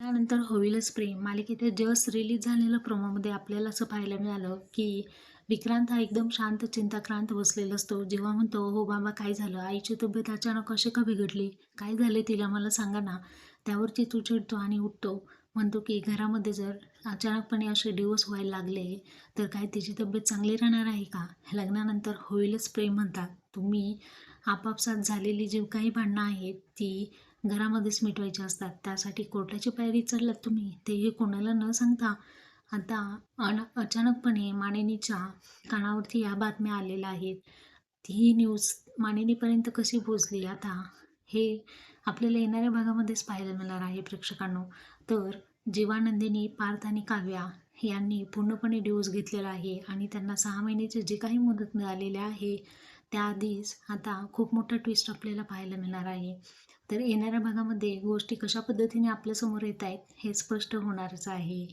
त्यानंतर होईलच प्रेम. मालिकेत जस्ट रिलीज झालेलं प्रोमोमध्ये आपल्याला असं पाहायला मिळालं की विक्रांत हा एकदम शांत चिंताक्रांत बसलेला असतो. जेव्हा म्हणतो हो बाबा काय झालं? आईची तब्येत अचानक कशी का बिघडली? काय झाले तिला? मला सांगा ना. त्यावर चितू चिडतो आणि उठतो. म्हणतो की घरामध्ये जर अचानकपणे असे डिवोर्स व्हायला लागले तर काय तिची तब्येत चांगली राहणार आहे का? लग्नानंतर होईलच प्रेम म्हणतात. तुम्ही आपापसात झालेली जी काही भांडणं आहेत ती घरामध्येच मिटवायची असतात. त्यासाठी कोर्टाची पायरी चढलात तुम्ही तेही कोणाला न सांगता. आता अन अचानकपणे मानिनीच्या कानावरती या बातम्या आलेल्या आहेत. ही न्यूज मानिनीपर्यंत कशी पोचली आता हे आपल्याला येणाऱ्या भागामध्येच पाहायला मिळणार आहे प्रेक्षकांनो. तर जीवानंदिनी पार्थ आणि काव्या यांनी पूर्णपणे डिवोर्स घेतलेला आहे आणि त्यांना सहा महिन्याची जी काही मदत मिळालेली आहे त्याआधीच आता खूप मोठा ट्विस्ट आपल्याला पाहायला मिळणार आहे. तर येणाऱ्या भागामध्ये गोष्टी कशा पद्धतीने आपल्यासमोर येत आहेत हे स्पष्ट होणारच आहे.